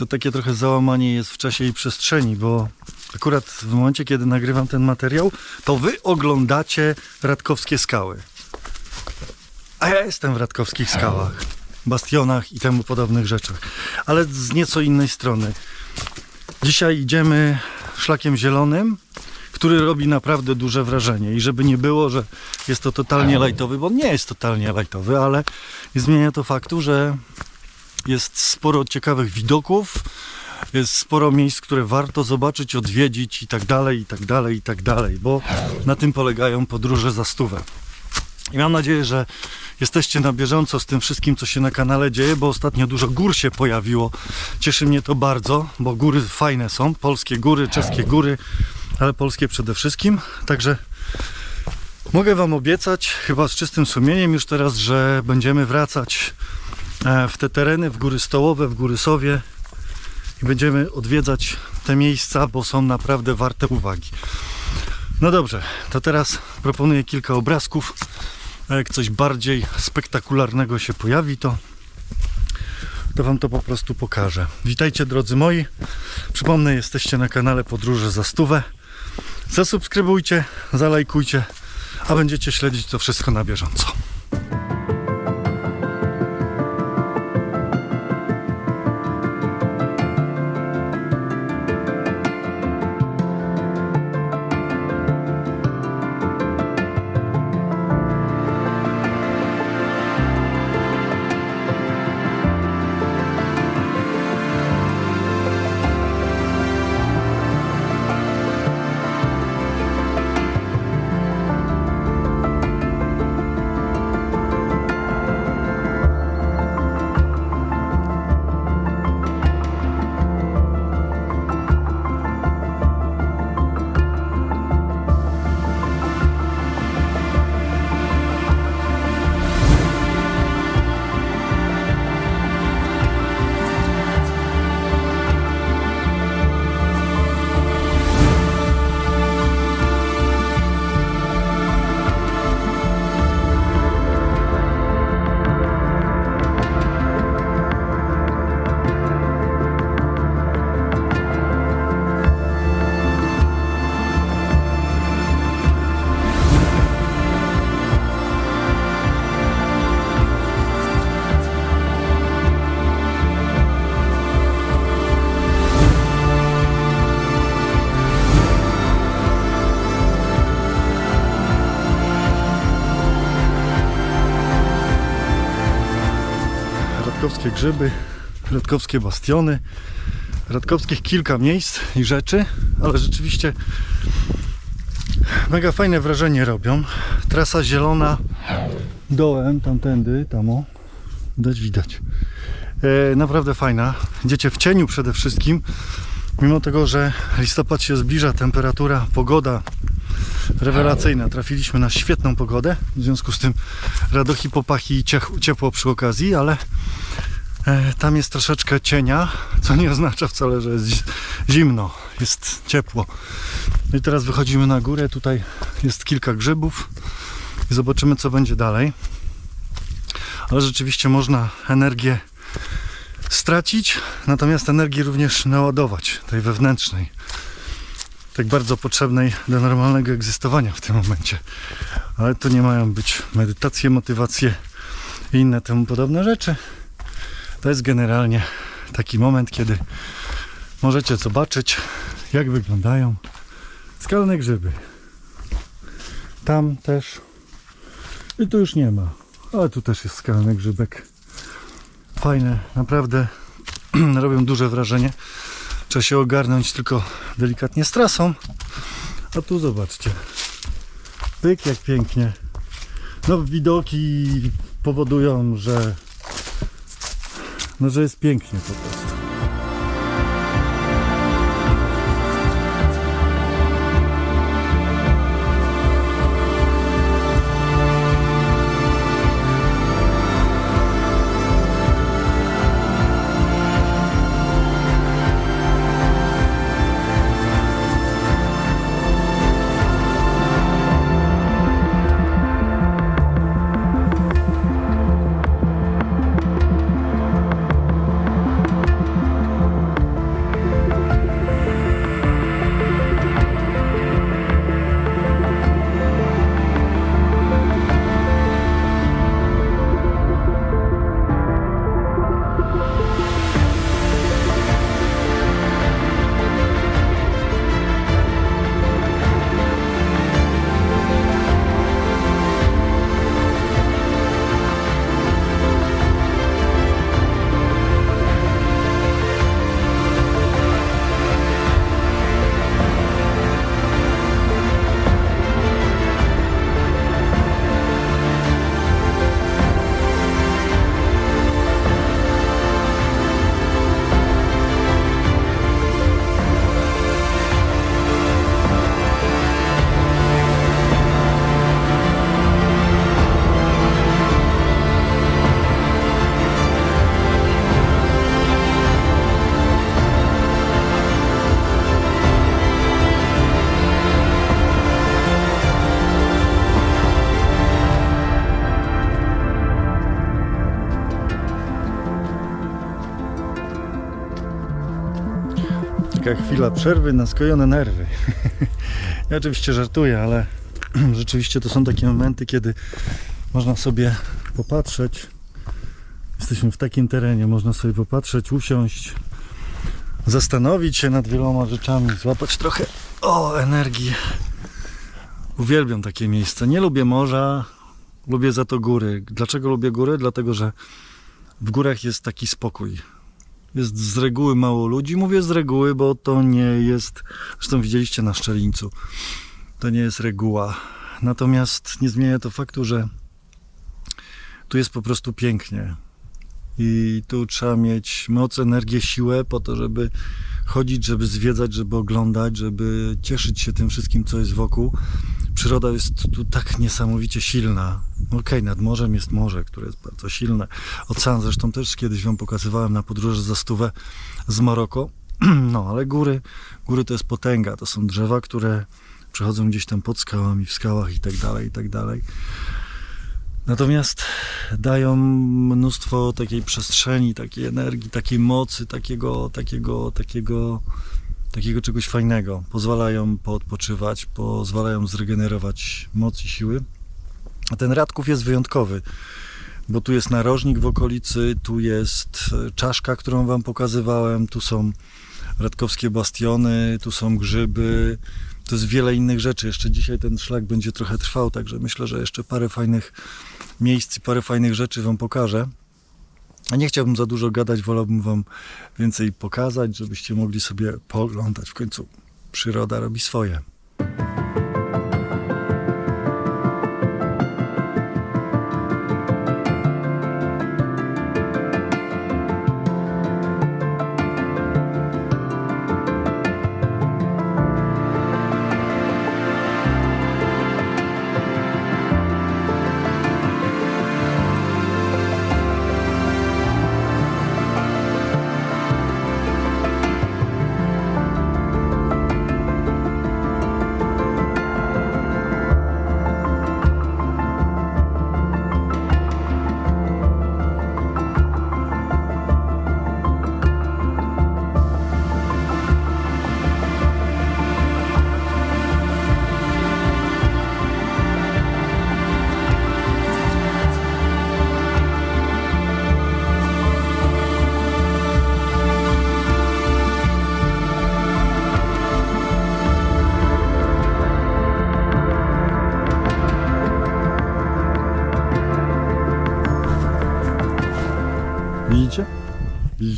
To takie trochę załamanie jest w czasie i przestrzeni, bo akurat w momencie, kiedy nagrywam ten materiał, to wy oglądacie Radkowskie Skały. A ja jestem w Radkowskich Skałach, bastionach i temu podobnych rzeczach, ale z nieco innej strony. Dzisiaj idziemy szlakiem zielonym, który robi naprawdę duże wrażenie. I żeby nie było, że jest to totalnie lajtowy, bo nie jest totalnie lajtowy, ale nie zmienia to faktu, że jest sporo ciekawych widoków, jest sporo miejsc, które warto zobaczyć, odwiedzić i tak dalej, i tak dalej, i tak dalej, bo na tym polegają podróże za stówę. I mam nadzieję, że jesteście na bieżąco z tym wszystkim, co się na kanale dzieje, bo ostatnio dużo gór się pojawiło. Cieszy mnie to bardzo, bo góry fajne są, polskie góry, czeskie góry, ale polskie przede wszystkim. Także mogę Wam obiecać, chyba z czystym sumieniem już teraz, że będziemy wracać w te tereny, w góry stołowe, w góry Sowie i będziemy odwiedzać te miejsca, bo są naprawdę warte uwagi. No dobrze, to teraz proponuję kilka obrazków. A jak coś bardziej spektakularnego się pojawi, to, to Wam to po prostu pokażę. Witajcie drodzy moi. Przypomnę, jesteście na kanale Podróże za stówę. Zasubskrybujcie, zalajkujcie, a będziecie śledzić to wszystko na bieżąco. Radkowskie grzyby, radkowskie bastiony, radkowskich kilka miejsc i rzeczy, ale rzeczywiście mega fajne wrażenie robią. Trasa zielona dołem, tamtędy, tam o, widać, widać. E, naprawdę fajna. Idziecie w cieniu przede wszystkim, mimo tego, że listopad się zbliża, temperatura, pogoda rewelacyjna. Trafiliśmy na świetną pogodę, w związku z tym radochi, popachy i ciepło przy okazji, ale e, tam jest troszeczkę cienia, co nie oznacza wcale, że jest zi- zimno, jest ciepło. No i teraz wychodzimy na górę, tutaj jest kilka grzybów i zobaczymy co będzie dalej. Ale rzeczywiście można energię stracić, natomiast energii również naładować, tej wewnętrznej tak bardzo potrzebnej do normalnego egzystowania w tym momencie. Ale to nie mają być medytacje, motywacje i inne temu podobne rzeczy. To jest generalnie taki moment, kiedy możecie zobaczyć, jak wyglądają skalne grzyby. Tam też. I tu już nie ma. Ale tu też jest skalny grzybek. Fajne, naprawdę robią duże wrażenie. Trzeba się ogarnąć tylko delikatnie z trasą. A tu zobaczcie. Pyk jak pięknie. No widoki powodują, że no, że jest pięknie po prostu. Wielka chwila przerwy na skojone nerwy. ja oczywiście żartuję, ale rzeczywiście to są takie momenty, kiedy można sobie popatrzeć. Jesteśmy w takim terenie, można sobie popatrzeć, usiąść, zastanowić się nad wieloma rzeczami, złapać trochę o energii. Uwielbiam takie miejsca. Nie lubię morza, lubię za to góry. Dlaczego lubię góry? Dlatego, że w górach jest taki spokój. Jest z reguły mało ludzi. Mówię z reguły, bo to nie jest. Zresztą widzieliście na szczelińcu. To nie jest reguła. Natomiast nie zmienia to faktu, że tu jest po prostu pięknie. I tu trzeba mieć moc, energię, siłę po to, żeby chodzić, żeby zwiedzać, żeby oglądać, żeby cieszyć się tym wszystkim, co jest wokół. Przyroda jest tu tak niesamowicie silna. Okej, nad morzem jest morze, które jest bardzo silne. Ocean zresztą też kiedyś Wam pokazywałem na podróży za stówę z Maroko. No, ale góry, góry to jest potęga. To są drzewa, które przechodzą gdzieś tam pod skałami, w skałach i tak dalej, i tak dalej. Natomiast dają mnóstwo takiej przestrzeni, takiej energii, takiej mocy, takiego, takiego, takiego, takiego czegoś fajnego. Pozwalają poodpoczywać, pozwalają zregenerować moc i siły. A ten Radków jest wyjątkowy, bo tu jest narożnik w okolicy, tu jest e, czaszka, którą Wam pokazywałem, tu są radkowskie bastiony, tu są grzyby, to jest wiele innych rzeczy. Jeszcze dzisiaj ten szlak będzie trochę trwał, także myślę, że jeszcze parę fajnych miejsc parę fajnych rzeczy Wam pokażę. Nie chciałbym za dużo gadać, wolałbym Wam więcej pokazać, żebyście mogli sobie pooglądać. W końcu przyroda robi swoje.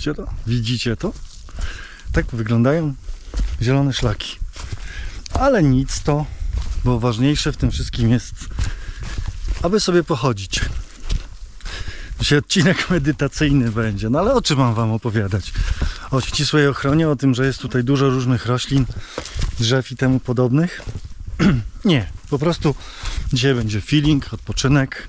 Widzicie to? Widzicie to? Tak wyglądają zielone szlaki. Ale nic to, bo ważniejsze w tym wszystkim jest, aby sobie pochodzić. Dzisiaj odcinek medytacyjny będzie, no ale o czym mam Wam opowiadać? O ścisłej ochronie, o tym, że jest tutaj dużo różnych roślin, drzew i temu podobnych? Nie, po prostu dzisiaj będzie feeling, odpoczynek,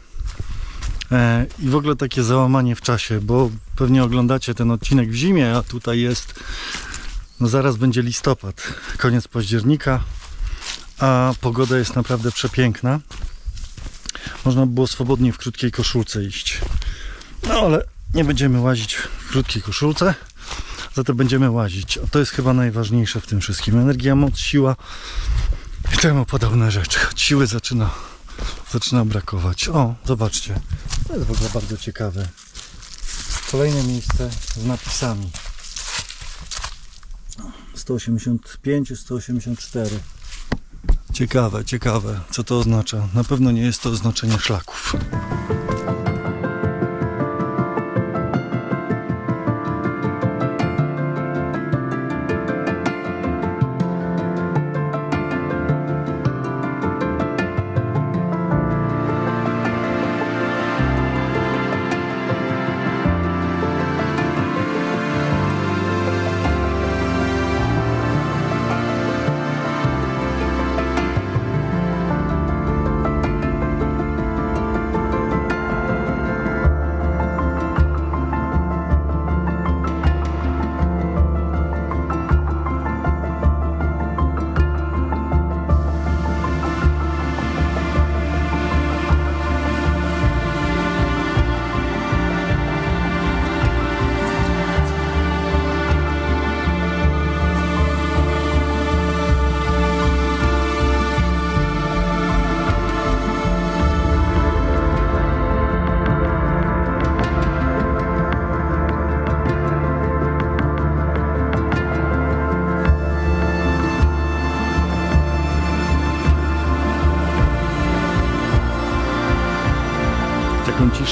I w ogóle takie załamanie w czasie, bo pewnie oglądacie ten odcinek w zimie, a tutaj jest, no zaraz będzie listopad, koniec października, a pogoda jest naprawdę przepiękna. Można by było swobodnie w krótkiej koszulce iść. No ale nie będziemy łazić w krótkiej koszulce, za to będziemy łazić. A to jest chyba najważniejsze w tym wszystkim. Energia, moc, siła i temu podobne rzeczy. Siły zaczyna zaczyna brakować. O, zobaczcie. To jest w ogóle bardzo ciekawe. Kolejne miejsce z napisami. 185, 184. Ciekawe, ciekawe. Co to oznacza? Na pewno nie jest to oznaczenie szlaków.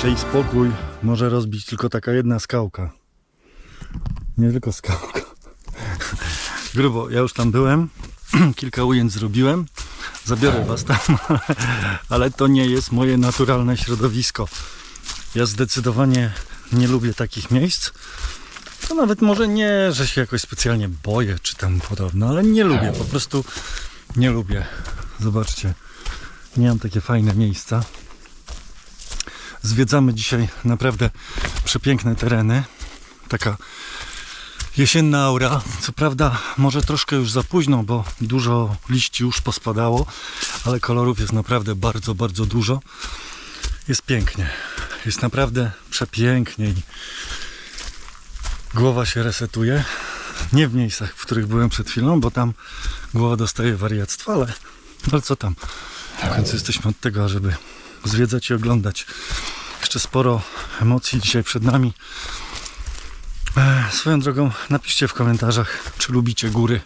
Ciszę i spokój może rozbić tylko taka jedna skałka. Nie tylko skałka. Grubo, ja już tam byłem, kilka ujęć zrobiłem, zabiorę was tam, ale to nie jest moje naturalne środowisko. Ja zdecydowanie nie lubię takich miejsc. To nawet może nie, że się jakoś specjalnie boję, czy tam podobno, ale nie lubię, po prostu nie lubię. Zobaczcie, nie mam takie fajne miejsca. Zwiedzamy dzisiaj naprawdę przepiękne tereny. Taka jesienna aura. Co prawda, może troszkę już za późno, bo dużo liści już pospadało, ale kolorów jest naprawdę bardzo, bardzo dużo. Jest pięknie. Jest naprawdę przepięknie głowa się resetuje. Nie w miejscach, w których byłem przed chwilą, bo tam głowa dostaje wariactwa, ale, ale co tam? W końcu jesteśmy od tego, żeby zwiedzać i oglądać. Jeszcze sporo emocji dzisiaj przed nami. E, Swoją drogą napiszcie w komentarzach, czy lubicie góry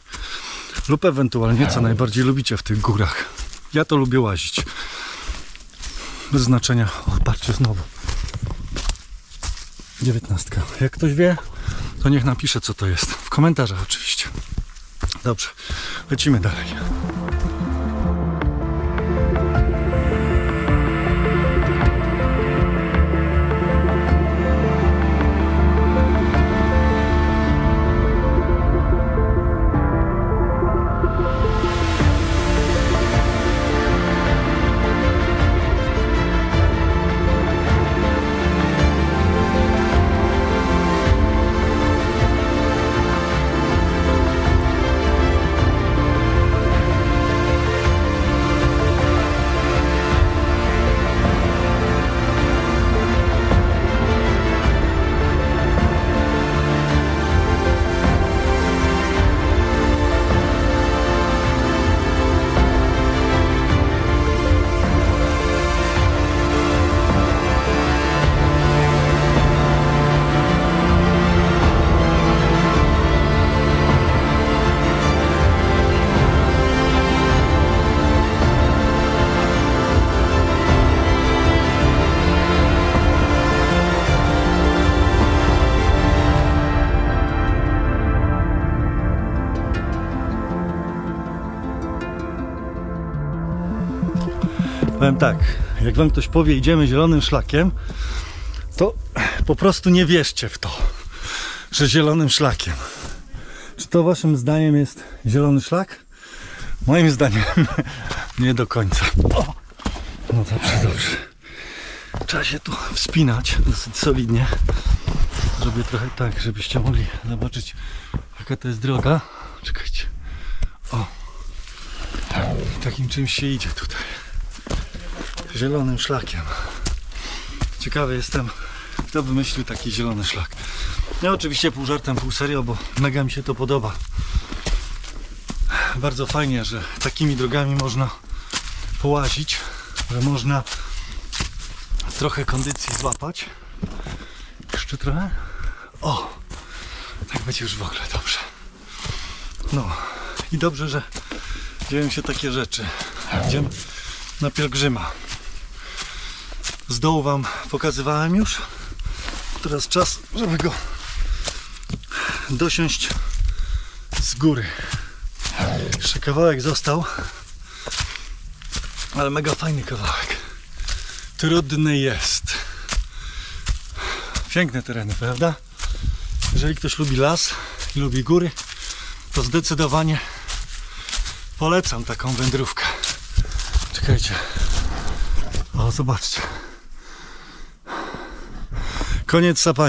lub ewentualnie co najbardziej lubicie w tych górach. Ja to lubię łazić. Bez znaczenia. O, patrzcie znowu. Dziewiętnastka. Jak ktoś wie, to niech napisze co to jest. W komentarzach oczywiście. Dobrze, lecimy dalej. Powiem tak, jak wam ktoś powie, idziemy zielonym szlakiem, to po prostu nie wierzcie w to, że zielonym szlakiem. Czy to waszym zdaniem jest zielony szlak? Moim zdaniem nie do końca. O! No dobrze, dobrze. Trzeba się tu wspinać dosyć solidnie. Zrobię trochę tak, żebyście mogli zobaczyć jaka to jest droga. Czekajcie. O. Takim czymś się idzie tutaj zielonym szlakiem. Ciekawy jestem, kto wymyślił taki zielony szlak. Ja oczywiście pół żartem, pół serio, bo mega mi się to podoba. Bardzo fajnie, że takimi drogami można połazić, że można trochę kondycji złapać. Jeszcze trochę. O! Tak będzie już w ogóle dobrze. No i dobrze, że dzieją się takie rzeczy. Idziemy na pielgrzyma. Z dołu Wam pokazywałem już. Teraz czas, żeby go dosiąść z góry. Jeszcze kawałek został, ale mega fajny kawałek. Trudny jest. Piękne tereny, prawda? Jeżeli ktoś lubi las i lubi góry, to zdecydowanie polecam taką wędrówkę. Czekajcie. O, zobaczcie. Koniec sapania.